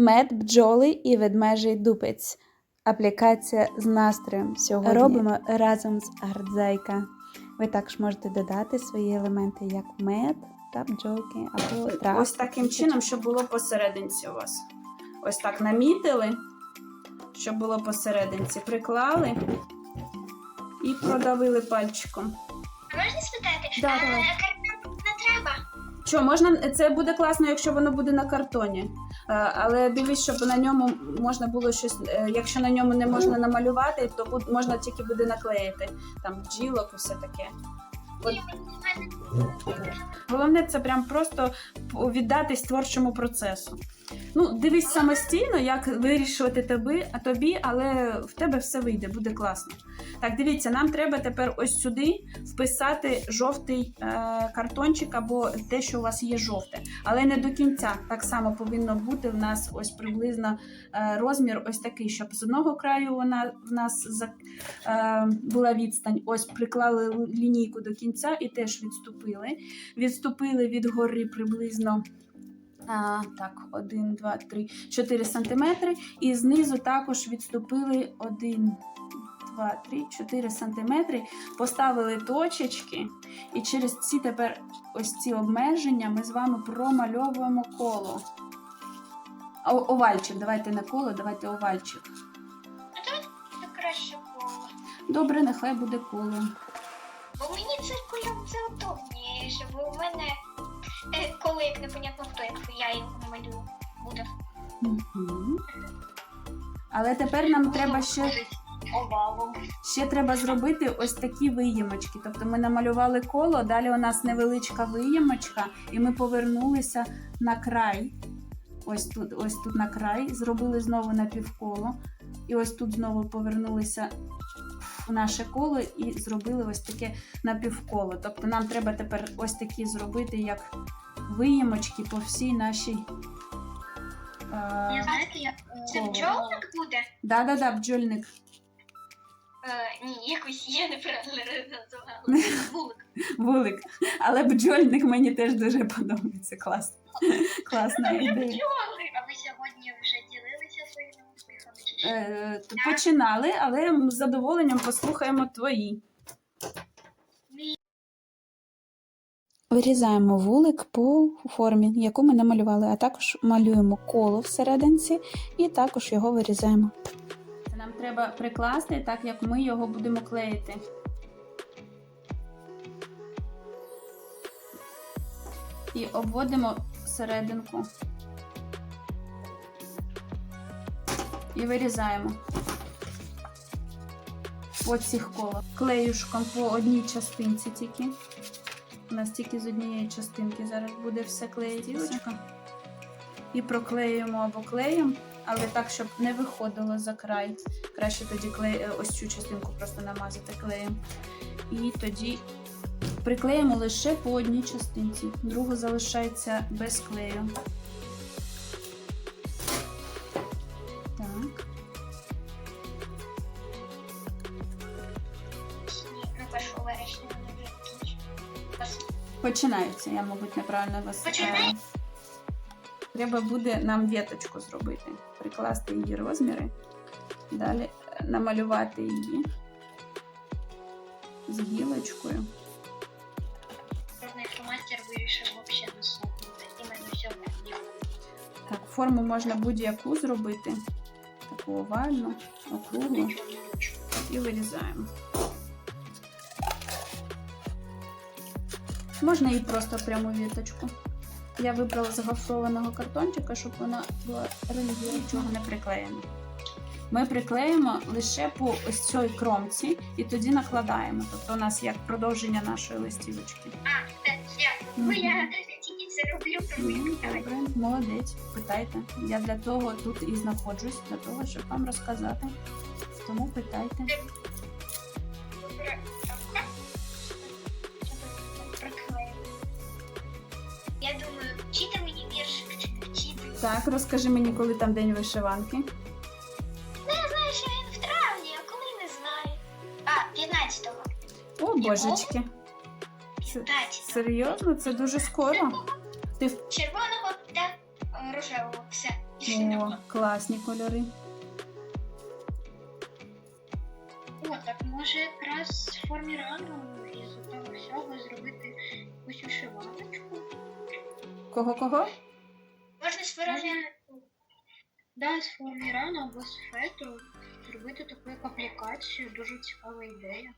Мед, бджоли і ведмежий дупець. Аплікація з настроєм сьогодні робимо разом з Артзайка. Ви також можете додати свої елементи, як мед та бджолки або травки. Ось таким чином, щоб було посерединці у вас. Ось так намітили, щоб було посерединці. Приклали і продавили пальчиком. Можна спитати? Да, а, давай. Що, можна, це буде класно, якщо воно буде на картоні. Е, Але дивись, щоб на ньому можна було щось. е, Якщо на ньому не можна намалювати, то можна тільки буде наклеїти. Там бджілок і все таке. От. Головне це прям просто віддатись творчому процесу. Ну, дивись самостійно, як вирішувати тобі, а тобі, але в тебе все вийде, буде класно. Так, дивіться, нам треба тепер ось сюди вписати жовтий е, картончик або те, що у вас є жовте. Але не до кінця. Так само повинно бути в нас ось приблизно е, розмір ось такий, щоб з одного краю вона в нас за, е, була відстань. Ось приклали лінійку до кінця і теж відступили. Відступили від гори приблизно. А, так, 1, 2, 3, 4 сантиметри. І знизу також відступили 1, 2, 3, 4 сантиметри. Поставили точечки. І через ці тепер ось ці обмеження ми з вами промальовуємо коло. О- овальчик, давайте не коло, давайте овальчик. Це краще коло. Добре, нехай буде коло. Бо мені циркулем це удобніше, бо у мене е, коло як непонятно хто, як я його намалюю. Буде. Мгм. Але тепер нам треба ще овалом. Ще треба зробити ось такі виємочки. Тобто ми намалювали коло, далі у нас невеличка виємочка, і ми повернулися на край. Ось тут, ось тут на край, зробили знову напівколо. І ось тут знову повернулися в наше коло і зробили ось таке напівколо. Тобто нам треба тепер ось такі зробити, як виємочки по всій нашій. Я Е, знаєте, як це коло. бджолник буде? да-да-да, бджольник. Е, ні, якось я неправильно називала. Вулик. Вулик. Але бджольник мені теж дуже подобається. Клас. Класна ідея. Бджоли. А ви сьогодні вже ділилися своїми успіхами? чи? Е, починали, але з задоволенням послухаємо твої. Вирізаємо вулик по формі, яку ми намалювали, а також малюємо коло всерединці і також його вирізаємо. Нам треба прикласти так, як ми його будемо клеїти. І обводимо серединку. І вирізаємо по цих колах. Клеюшком по одній частинці тільки. У нас тільки з однієї частинки зараз буде все клеїтися. І проклеюємо або клеєм, але так, щоб не виходило за край. Краще тоді клей, е, ось цю частинку просто намазати клеєм. І тоді приклеїмо лише по одній частинці. Другу залишається без клею. Так. Ні, 1 вересня вони вже закінчать. Починається, я, мабуть, неправильно вас. Починає? Треба буде нам віточку зробити, прикласти її розміри, далі е, намалювати її з гілочкою. Вирішив. Так, форму можна будь-яку зробити, таку овальну, округлу, і вирізаємо. Можна і просто пряму віточку. Я вибрала з гофрованого картончика, щоб вона була рельєфна, нічого не приклеєна. Ми приклеїмо лише по ось цій кромці і тоді накладаємо. Тобто у нас як продовження нашої листівочки. А, так, я. Ну я тільки це роблю, тому я Добре, молодець, питайте. Я для того тут і знаходжусь, для того, щоб вам розказати. Тому питайте. Так, розкажи мені, коли там день вишиванки. Ну, я знаю, що він в травні, а коли не знаю. А, 15-го. О, божечки. Це, 15-го. серйозно, це дуже скоро. Ти в- Червоного та е, рожевого. Все. О, класні кольори. О, так може якраз в формі рану із того всього зробити якусь вишиваночку. Кого кого? Формі... Да, з формі або з фетру зробити таку як аплікацію, дуже цікава ідея.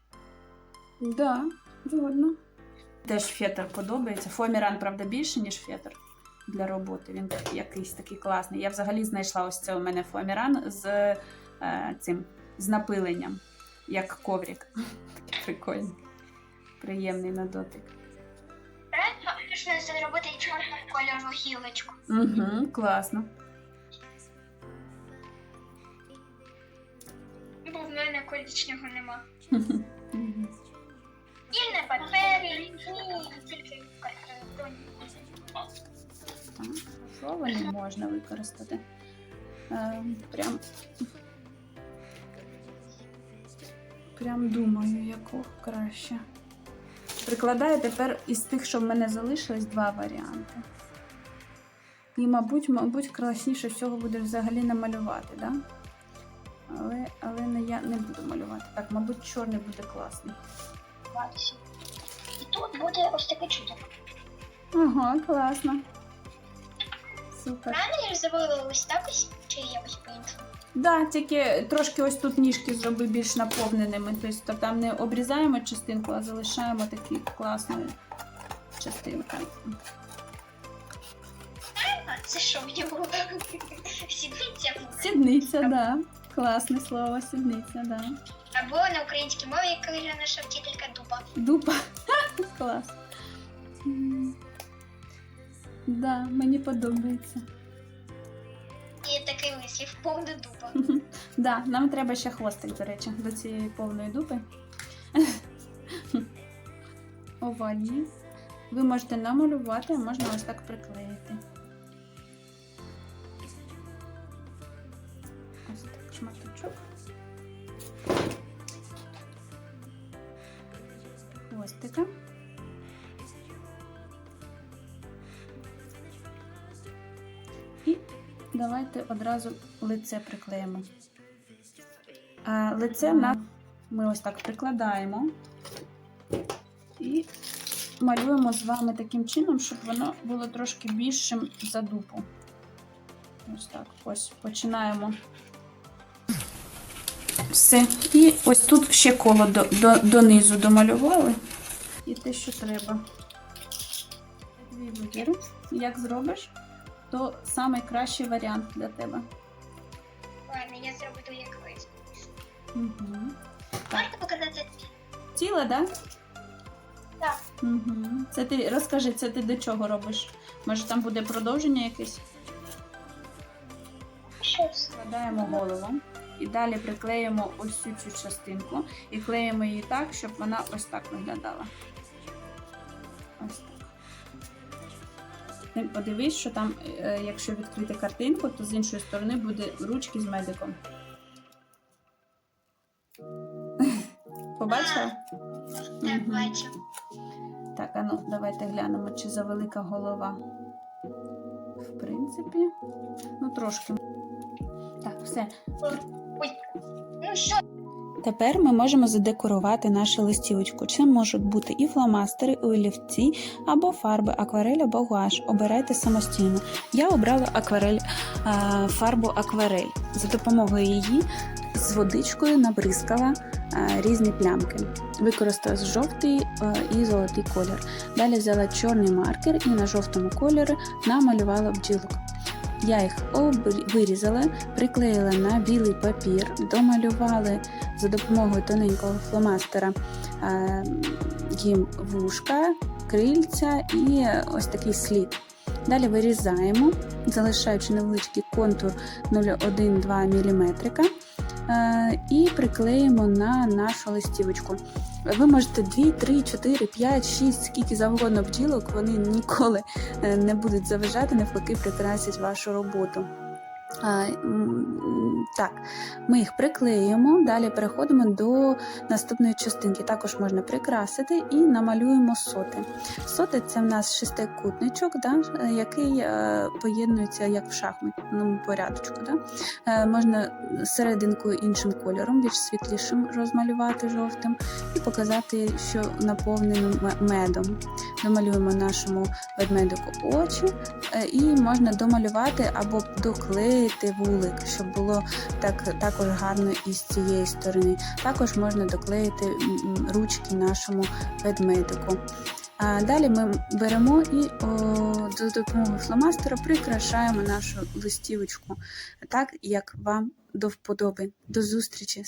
Да, згодно. Теж фетр подобається. Фоміран, правда, більше, ніж фетр для роботи. Він якийсь такий класний. Я взагалі знайшла ось це у мене фоміран з е, цим з напиленням, як коврик. Такий прикольний. Приємний на дотик. Можна зробити чорного кольору гілочку. Угу, класно. Бо в мене коричневого нема. І на папері, і тільки в картоні. Що вони можна використати? Е, прям, прям думаю, яку краще. Прикладаю тепер із тих, що в мене залишилось, два варіанти. І, мабуть, мабуть, класніше всього буде взагалі намалювати, да? Але, але не, я не буду малювати. Так, мабуть, чорний буде класний. І тут буде ось таке чудо. Ага, класно. Супер. Правильно я зробила ось так ось, чи якось по-іншому? Да, тільки трошки ось тут ніжки зроби більш наповненими. Тобто там не обрізаємо частинку, а залишаємо такі класною частинкою. Це що мені було? Сідниця була. Сідниця, да. Класне слово, сідниця, да. Або на українській мові, як каже наша вчителька дуба. Дупа. Клас. Да, мені подобається. І повна дуба. Да, нам треба ще хвостик, до речі, до цієї повної дупи. Овальні. Ви можете намалювати, а можна ось так приклеїти. Ось так шматочок. Хвостика. Давайте одразу лице приклеїмо. Лице ми ось так прикладаємо і малюємо з вами таким чином, щоб воно було трошки більшим за дупу. Ось так, ось починаємо. Все. І ось тут ще коло до, до, донизу домалювали. І те, що треба. Твій вибір. Як зробиш, то найкращий варіант для тебе. Ладно, я зроблю як. Угу. Можете показати? Тіло, да? Так. Угу. Це ти розкажи, це ти до чого робиш? Може там буде продовження якесь? Щось. Складаємо голову і далі приклеїмо ось цю частинку і клеїмо її так, щоб вона ось так виглядала. Ти подивись, що там, е, якщо відкрити картинку, то з іншої сторони буде ручки з медиком. Побачила? Так, бачу. Так, а ну давайте глянемо, чи завелика голова. В принципі, ну трошки. Так, все. Ой. Ну що? Тепер ми можемо задекорувати нашу листівочку. Це можуть бути і фломастери, і олівці, або фарби, акварель або гуаш. Обирайте самостійно. Я обрала акварель, е, фарбу акварель. За допомогою її з водичкою набризкала е, різні плямки. Використала жовтий е, і золотий колір. Далі взяла чорний маркер і на жовтому кольорі намалювала бджілок. Я їх вирізала, приклеїла на білий папір, домалювали за допомогою тоненького фломастера е, їм вушка, крильця і ось такий слід. Далі вирізаємо, залишаючи невеличкий контур 0,1-2 мм і приклеїмо на нашу листівочку. Ви можете 2, 3, 4, 5, 6, скільки завгодно бджілок, вони ніколи е, не будуть заважати, навпаки, прикрасять вашу роботу. Так, ми їх приклеюємо, далі переходимо до наступної частинки. Також можна прикрасити і намалюємо соти. Соти це в нас шестикутничок, да, який е, поєднується як в шахматному порядку. Да. Е, Можна серединку іншим кольором, більш світлішим розмалювати жовтим і показати, що наповнено медом. Домалюємо нашому ведмедику очі е, і можна домалювати або доклеїти вулик, щоб було так, також гарно і з цієї сторони. Також можна доклеїти ручки нашому ведмедику. А далі ми беремо і о, за допомогою фломастера прикрашаємо нашу листівочку так, як вам до вподоби. До зустрічі!